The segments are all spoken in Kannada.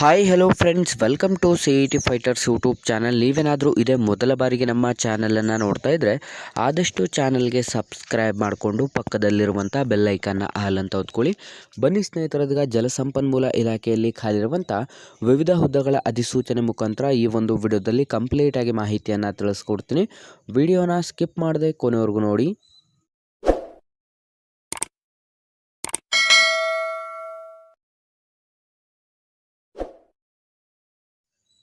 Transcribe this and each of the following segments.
Hi hello friends welcome to C E T fighters YouTube channel ನೀವೇನಾದರೂ ಇದೇ ಮೊದಲ ಬಾರಿಗೆ ನಮ್ಮ ಚಾನಲನ್ನು ನೋಡ್ತಾ ಇದ್ದರೆ ಆದಷ್ಟು ಚಾನಲ್ಗೆ ಸಬ್ಸ್ಕ್ರೈಬ್ ಮಾಡಿಕೊಂಡು ಪಕ್ಕದಲ್ಲಿರುವಂಥ ಬೆಲ್ಲೈಕನ್ನ ಹಾಲ್ ಅಂತ ಹೊತ್ಕೊಳ್ಳಿ. ಬನ್ನಿ ಸ್ನೇಹಿತರದೀಗ ಜಲಸಂಪನ್ಮೂಲ ಇಲಾಖೆಯಲ್ಲಿ ಖಾಲಿರುವಂಥ ವಿವಿಧ ಹುದ್ದೆಗಳ ಅಧಿಸೂಚನೆ ಮುಖಾಂತರ ಈ ಒಂದು ವಿಡಿಯೋದಲ್ಲಿ ಕಂಪ್ಲೀಟಾಗಿ ಮಾಹಿತಿಯನ್ನು ತಿಳಿಸ್ಕೊಡ್ತೀನಿ. ವಿಡಿಯೋನ ಸ್ಕಿಪ್ ಮಾಡದೆ ಕೊನೆವರೆಗೂ ನೋಡಿ.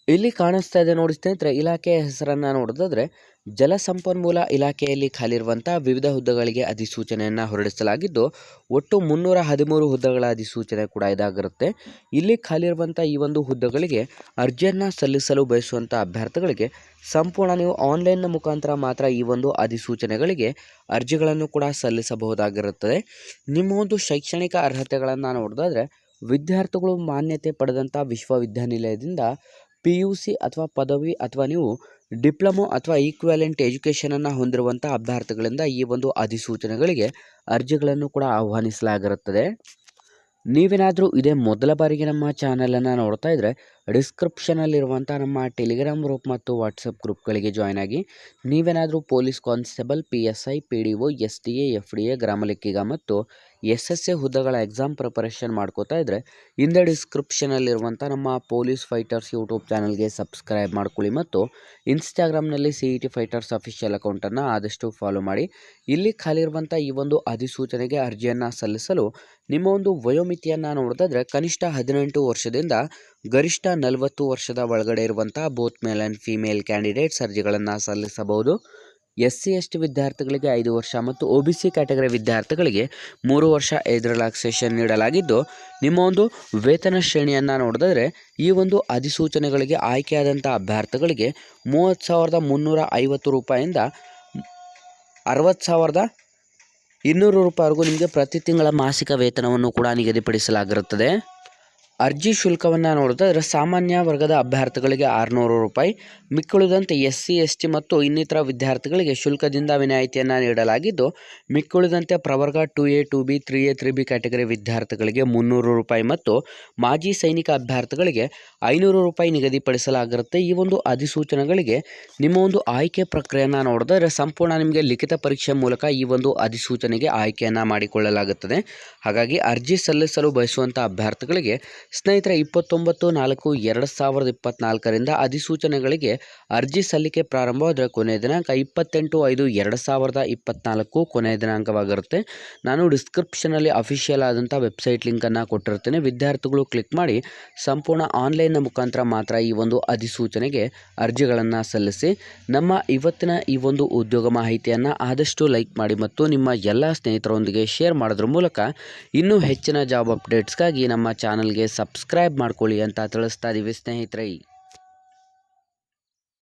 ಇಲ್ಲಿ ಕಾಣಿಸ್ತಾ ಇದೆ ನೋಡಿ ಸ್ನೇಹಿತರೆ, ಇಲಾಖೆಯ ಹೆಸರನ್ನು ನೋಡೋದಾದ್ರೆ ಜಲಸಂಪನ್ಮೂಲ ಇಲಾಖೆಯಲ್ಲಿ ಖಾಲಿರುವಂಥ ವಿವಿಧ ಹುದ್ದೆಗಳಿಗೆ ಅಧಿಸೂಚನೆಯನ್ನು ಹೊರಡಿಸಲಾಗಿದ್ದು, ಒಟ್ಟು ಮುನ್ನೂರ ಹದಿಮೂರು ಹುದ್ದೆಗಳ ಅಧಿಸೂಚನೆ ಕೂಡ ಇದಾಗಿರುತ್ತೆ. ಇಲ್ಲಿ ಖಾಲಿರುವಂಥ ಈ ಒಂದು ಹುದ್ದೆಗಳಿಗೆ ಅರ್ಜಿಯನ್ನು ಸಲ್ಲಿಸಲು ಬಯಸುವಂಥ ಅಭ್ಯರ್ಥಿಗಳಿಗೆ ಸಂಪೂರ್ಣ ನೀವು ಆನ್ಲೈನ್ನ ಮುಖಾಂತರ ಮಾತ್ರ ಈ ಒಂದು ಅಧಿಸೂಚನೆಗಳಿಗೆ ಅರ್ಜಿಗಳನ್ನು ಕೂಡ ಸಲ್ಲಿಸಬಹುದಾಗಿರುತ್ತದೆ. ನಿಮ್ಮ ಒಂದು ಶೈಕ್ಷಣಿಕ ಅರ್ಹತೆಗಳನ್ನು ನೋಡೋದಾದ್ರೆ, ವಿದ್ಯಾರ್ಥಿಗಳು ಮಾನ್ಯತೆ ಪಡೆದಂಥ ವಿಶ್ವವಿದ್ಯಾನಿಲಯದಿಂದ ಪಿ ಯು ಸಿ ಅಥವಾ ಪದವಿ ಅಥವಾ ನೀವು ಡಿಪ್ಲೊಮೊ ಅಥವಾ ಈಕ್ವಾಲೆಂಟ್ ಎಜುಕೇಷನನ್ನು ಹೊಂದಿರುವಂಥ ಅಭ್ಯರ್ಥಿಗಳಿಂದ ಈ ಒಂದು ಅಧಿಸೂಚನೆಗಳಿಗೆ ಅರ್ಜಿಗಳನ್ನು ಕೂಡ ಆಹ್ವಾನಿಸಲಾಗಿರುತ್ತದೆ. ನೀವೇನಾದರೂ ಇದೇ ಮೊದಲ ಬಾರಿಗೆ ನಮ್ಮ ಚಾನಲನ್ನು ನೋಡ್ತಾ ಇದ್ದರೆ ಡಿಸ್ಕ್ರಿಪ್ಷನಲ್ಲಿರುವಂಥ ನಮ್ಮ ಟೆಲಿಗ್ರಾಮ್ ಗ್ರೂಪ್ ಮತ್ತು ವಾಟ್ಸಪ್ ಗ್ರೂಪ್ಗಳಿಗೆ ಜಾಯ್ನ್ ಆಗಿ ನೀವೇನಾದರೂ police constable, P S I, P D O, S D A, F D A ಗ್ರಾಮ ಲೆಕ್ಕಿಗ ಮತ್ತು ಎಸ್ ಎಸ್ ಎ ಹುದ್ದೆಗಳ ಎಕ್ಸಾಮ್ ಪ್ರಿಪರೇಷನ್ ಮಾಡ್ಕೋತಾ ಇದ್ದರೆ ಇಂದ ಡಿಸ್ಕ್ರಿಪ್ಷನಲ್ಲಿರುವಂಥ ನಮ್ಮ ಪೊಲೀಸ್ ಫೈಟರ್ಸ್ ಯೂಟ್ಯೂಬ್ ಚಾನಲ್ಗೆ ಸಬ್ಸ್ಕ್ರೈಬ್ ಮಾಡ್ಕೊಳ್ಳಿ ಮತ್ತು ಇನ್ಸ್ಟಾಗ್ರಾಮ್ನಲ್ಲಿ C E T fighters official ಅಕೌಂಟನ್ನು ಆದಷ್ಟು ಫಾಲೋ ಮಾಡಿ. ಇಲ್ಲಿ ಖಾಲಿರುವಂಥ ಈ ಒಂದು ಅಧಿಸೂಚನೆಗೆ ಅರ್ಜಿಯನ್ನು ಸಲ್ಲಿಸಲು ನಿಮ್ಮ ಒಂದು ವಯೋಮಿತಿಯನ್ನು ನೋಡೋದಾದ್ರೆ ಕನಿಷ್ಠ ಹದಿನೆಂಟು ವರ್ಷದಿಂದ ಗರಿಷ್ಠ ನಲವತ್ತು ವರ್ಷದ ಒಳಗಡೆ ಇರುವಂಥ both male and female candidates ಅರ್ಜಿಗಳನ್ನು ಸಲ್ಲಿಸಬಹುದು. ಎಸ್ ಸಿ ಎಸ್ ಟಿ ವಿದ್ಯಾರ್ಥಿಗಳಿಗೆ ಐದು ವರ್ಷ ಮತ್ತು ಒ ಬಿ ಸಿ ಕ್ಯಾಟಗರಿ ವಿದ್ಯಾರ್ಥಿಗಳಿಗೆ ಮೂರು ವರ್ಷ ಏಜ್ ರಿಲ್ಯಾಕ್ಸೇಷನ್ ನೀಡಲಾಗಿದ್ದು, ನಿಮ್ಮ ಒಂದು ವೇತನ ಶ್ರೇಣಿಯನ್ನು ನೋಡಿದರೆ ಈ ಒಂದು ಅಧಿಸೂಚನೆಗಳಿಗೆ ಆಯ್ಕೆಯಾದಂಥ ಅಭ್ಯರ್ಥಿಗಳಿಗೆ ಮೂವತ್ತು ಸಾವಿರದ ಮುನ್ನೂರ ಐವತ್ತು ರೂಪಾಯಿಂದ ಅರವತ್ತು ಸಾವಿರದ ಇನ್ನೂರು ರೂಪಾಯಿವರೆಗೂ ನಿಮಗೆ ಪ್ರತಿ ತಿಂಗಳ ಮಾಸಿಕ ವೇತನವನ್ನು ಕೂಡ ನಿಗದಿಪಡಿಸಲಾಗಿರುತ್ತದೆ. ಅರ್ಜಿ ಶುಲ್ಕವನ್ನು ನೋಡಿದ್ರೆ ಸಾಮಾನ್ಯ ವರ್ಗದ ಅಭ್ಯರ್ಥಿಗಳಿಗೆ ಆರುನೂರು ರೂಪಾಯಿ, ಮಿಕ್ಕುಳಿದಂತೆ ಎಸ್ ಸಿ ಎಸ್ ಟಿ ಮತ್ತು ಇನ್ನಿತರ ವಿದ್ಯಾರ್ಥಿಗಳಿಗೆ ಶುಲ್ಕದಿಂದ ವಿನಾಯಿತಿಯನ್ನು ನೀಡಲಾಗಿದ್ದು, ಮಿಕ್ಕುಳಿದಂತೆ ಪ್ರವರ್ಗ two A, two B, three A, three B category ವಿದ್ಯಾರ್ಥಿಗಳಿಗೆ ಮುನ್ನೂರು ರೂಪಾಯಿ ಮತ್ತು ಮಾಜಿ ಸೈನಿಕ ಅಭ್ಯರ್ಥಿಗಳಿಗೆ ಐನೂರು ರೂಪಾಯಿ ನಿಗದಿಪಡಿಸಲಾಗಿರುತ್ತೆ. ಈ ಒಂದು ಅಧಿಸೂಚನೆಗಳಿಗೆ ನಿಮ್ಮ ಒಂದು ಆಯ್ಕೆ ಪ್ರಕ್ರಿಯೆಯನ್ನು ನೋಡಿದ್ರೆ ಸಂಪೂರ್ಣ ನಿಮಗೆ ಲಿಖಿತ ಪರೀಕ್ಷೆ ಮೂಲಕ ಈ ಒಂದು ಅಧಿಸೂಚನೆಗೆ ಆಯ್ಕೆಯನ್ನು ಮಾಡಿಕೊಳ್ಳಲಾಗುತ್ತದೆ. ಹಾಗಾಗಿ ಅರ್ಜಿ ಸಲ್ಲಿಸಲು ಬಯಸುವಂಥ ಅಭ್ಯರ್ಥಿಗಳಿಗೆ ಸ್ನೇಹಿತರೆ, ಇಪ್ಪತ್ತೊಂಬತ್ತು ನಾಲ್ಕು ಎರಡು ಸಾವಿರದ ಇಪ್ಪತ್ನಾಲ್ಕರಿಂದ ಅಧಿಸೂಚನೆಗಳಿಗೆ ಅರ್ಜಿ ಸಲ್ಲಿಕೆ ಪ್ರಾರಂಭವಾದರೆ ಕೊನೆಯ ದಿನಾಂಕ ಇಪ್ಪತ್ತೆಂಟು ಐದು ಎರಡು ಸಾವಿರದ ಇಪ್ಪತ್ನಾಲ್ಕು ಕೊನೆಯ ದಿನಾಂಕವಾಗಿರುತ್ತೆ. ನಾನು ಡಿಸ್ಕ್ರಿಪ್ಷನಲ್ಲಿ ಅಫಿಷಿಯಲ್ ಆದಂಥ ವೆಬ್ಸೈಟ್ ಲಿಂಕನ್ನು ಕೊಟ್ಟಿರ್ತೇನೆ. ವಿದ್ಯಾರ್ಥಿಗಳು ಕ್ಲಿಕ್ ಮಾಡಿ ಸಂಪೂರ್ಣ ಆನ್ಲೈನ್ನ ಮುಖಾಂತರ ಮಾತ್ರ ಈ ಒಂದು ಅಧಿಸೂಚನೆಗೆ ಅರ್ಜಿಗಳನ್ನು ಸಲ್ಲಿಸಿ. ನಮ್ಮ ಇವತ್ತಿನ ಈ ಒಂದು ಉದ್ಯೋಗ ಮಾಹಿತಿಯನ್ನು ಆದಷ್ಟು ಲೈಕ್ ಮಾಡಿ ಮತ್ತು ನಿಮ್ಮ ಎಲ್ಲ ಸ್ನೇಹಿತರೊಂದಿಗೆ ಶೇರ್ ಮಾಡೋದ್ರ ಮೂಲಕ ಇನ್ನೂ ಹೆಚ್ಚಿನ ಜಾಬ್ ಅಪ್ಡೇಟ್ಸ್ಗಾಗಿ ನಮ್ಮ ಚಾನಲ್ಗೆ ಸಬ್ಸ್ಕ್ರೈಬ್ ಮಾಡ್ಕೊಳ್ಳಿ ಅಂತ ತಿಳಿಸ್ತಾ ಇದ್ದೀವಿ ಸ್ನೇಹಿತರೆ.